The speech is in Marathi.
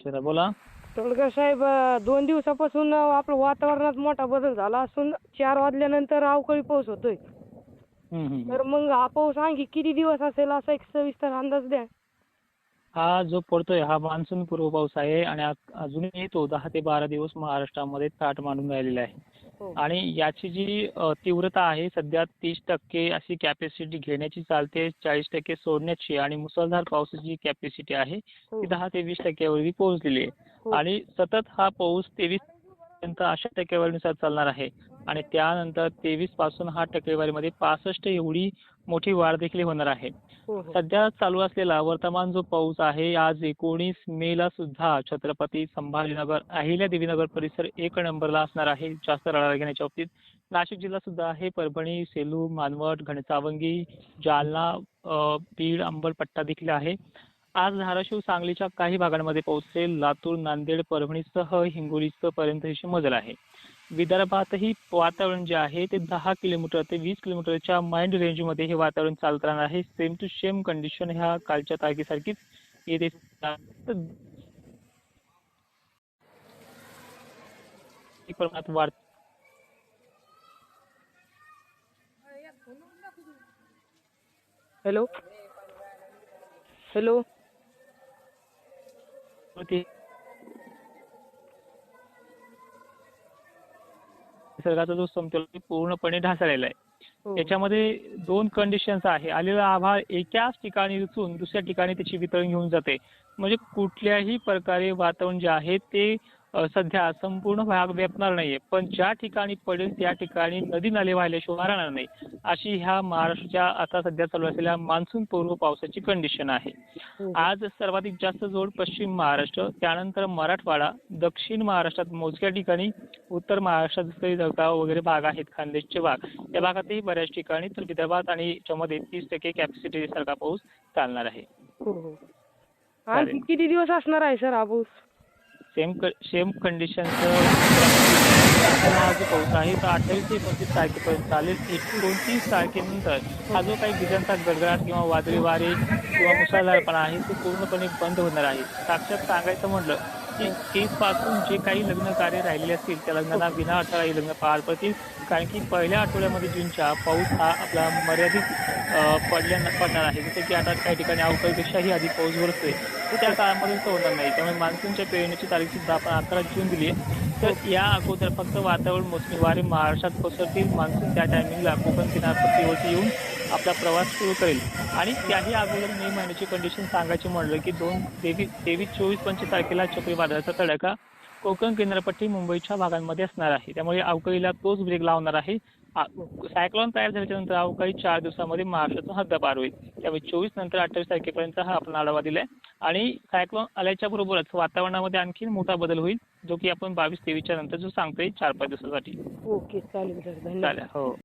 चला बोला तोडकर साहेब अं, दोन दिवसापासून अं, आपलं वातावरणात मोठा बदल झाला असून चार वाजल्यानंतर अवकाळी पाऊस होतोय हम्म, हम्म, हम्म. तर मग हा पाऊस आणखी किती दिवस असेल असा एक सविस्तर अंदाज द्या हा जो पडतोय हा मान्सून पूर्व पाऊस आहे आणि आ- अजूनही तो दहा ते बारा दिवस महाराष्ट्रामध्ये ताट मांडून राहिलेला आहे. आणि याची जी तीव्रता आहे सध्या तीस टक्के अशी कॅपॅसिटी घेण्याची चालते चाळीस टक्के सोडण्याची आणि मुसळधार पावसाची कॅपॅसिटी आहे हो. ती दहा ते वीस टक्क्यावरती पोहोचलेली हो. आहे आणि सतत हा पाऊस तेवीस पर्यंत अशा टक्केवारीनुसार चालणार आहे आणि त्यानंतर तेवीसपासून हा टक्केवारीमध्ये पासष्ट एवढी मोठी वाढ देखील होणार आहे. हो हो. सध्या चालू असलेला वर्तमान जो पाऊस आहे आज एकोणीस मे ला सुद्धा छत्रपती संभाजीनगर अहिल्यादेवीनगर परिसर एक नंबरला असणार आहे. जास्त रडार घेण्याच्या बाबतीत नाशिक जिल्हा सुद्धा आहे. परभणी सेलू मानवत घनसावंगी जालना बीड अंबड पट्टा देखील आहे. आज धाराशिव सांगलीच्या काही भागांमध्ये पोहोचेल लातूर नांदेड परभणीसह हिंगोलीसह पर्यंत मजल आहे. विदर्भातही वातावरण जे आहे ते दहा किलोमीटर ते वीस किलोमीटरच्या माइंड रेंजमध्ये हे वातावरण चालत राहणार आहे. सेम टू सेम कंडिशन ह्या कालच्या तारखेसारखीच येते. प्रमाणात वाढ हॅलो? हॅलो? होते. निसर्गाचा जो समतोल पूर्णपणे ढासळलेला आहे. हो. त्याच्यामध्ये दोन कंडिशन्स आहे. आलेला आभाळ एकाच ठिकाणी रुचून दुसऱ्या ठिकाणी त्याची वितरण घेऊन जाते. म्हणजे कुठल्याही प्रकारे वातावरण जे आहे ते सध्या संपूर्ण भाग व्यापणार नाहीये. पण ज्या ठिकाणी पडेल त्या ठिकाणी नदी नाले वाहिल्याशिवाय राहणार नाही. अशी ह्या महाराष्ट्राच्या आता सध्या चालू असलेल्या मान्सून पूर्व पावसाची कंडिशन आहे. हो. आज सर्वाधिक जास्त जोड पश्चिम महाराष्ट्र त्यानंतर मराठवाडा दक्षिण महाराष्ट्रात मोजक्या ठिकाणी उत्तर महाराष्ट्रात जसं जळगाव वगैरे भाग आहेत खानदेशचे भाग. या भागातही बऱ्याच ठिकाणी तर विदर्भात आणि याच्यामध्ये तीस टक्के कॅपॅसिटी सारखा पाऊस चालणार आहे. हो हो. किती दिवस असणार आहे सर हा पाऊस? सेम सेम कंडिशनचं हा जो पाऊस आहे. तो अठ्ठावीस ते एकोणतीस तारखेपर्यंत चालेल. एकोणतीस तारखेनंतर हा जो काही विजांचा गडगडाट किंवा वादळी वारे किंवा मुसळधारपणा आहे ते पूर्णपणे बंद होणार आहे. साक्षात सांगायचं म्हटलं की पासून जे काही लग्न कार्य राहिले असतील त्या लग्नाला विना अडथळा हे लग्न पार पडतील. कारण की पहिल्या आठवड्यामध्ये जूनच्या पाऊस हा आपला मर्यादित पडल्या पडणार आहे. जसं की आता काही ठिकाणी अवकाळीपेक्षाही अधिक पाऊस बरसतोय तर त्या काळामध्ये होणार नाही. त्यामुळे मान्सूनच्या पेरणीची तारीख सुद्धा आपण अकरा जून दिली आहे. तर या अगोदर फक्त वातावरण मोसमी वारे महाराष्ट्रात पसरतील मान्सून त्या टायमिंगला कोकण किनारपट्टीवरती येऊन आपला प्रवास सुरू करेल. आणि त्याही अगोदर मे महिन्याची कंडिशन सांगायची म्हणलं की दोन तेवीस तेवीस चोवीस पंचवीस तारखेला चक्रीवादळाचा तडाखा कोकण किनारपट्टी मुंबईच्या भागांमध्ये असणार आहे. त्यामुळे अवकाळीला तोच ब्रेक लावणार आहे. सायक्लॉन तयार झाल्याच्यानंतर अवकाळी चार दिवसामध्ये महाराष्ट्रातून हद्दपार होईल. त्यामुळे चोवीस नंतर अठ्ठावीस तारखेपर्यंत हा आपण आढावा दिलाय. आणि सायक्लॉन आल्याच्या बरोबरच वातावरणामध्ये आणखी मोठा बदल होईल जो की आपण बावीस तेवीसच्या नंतर जो सांगतोय चार पाच दिवसासाठी. ओके चालेल सर धन्यवाद. हो.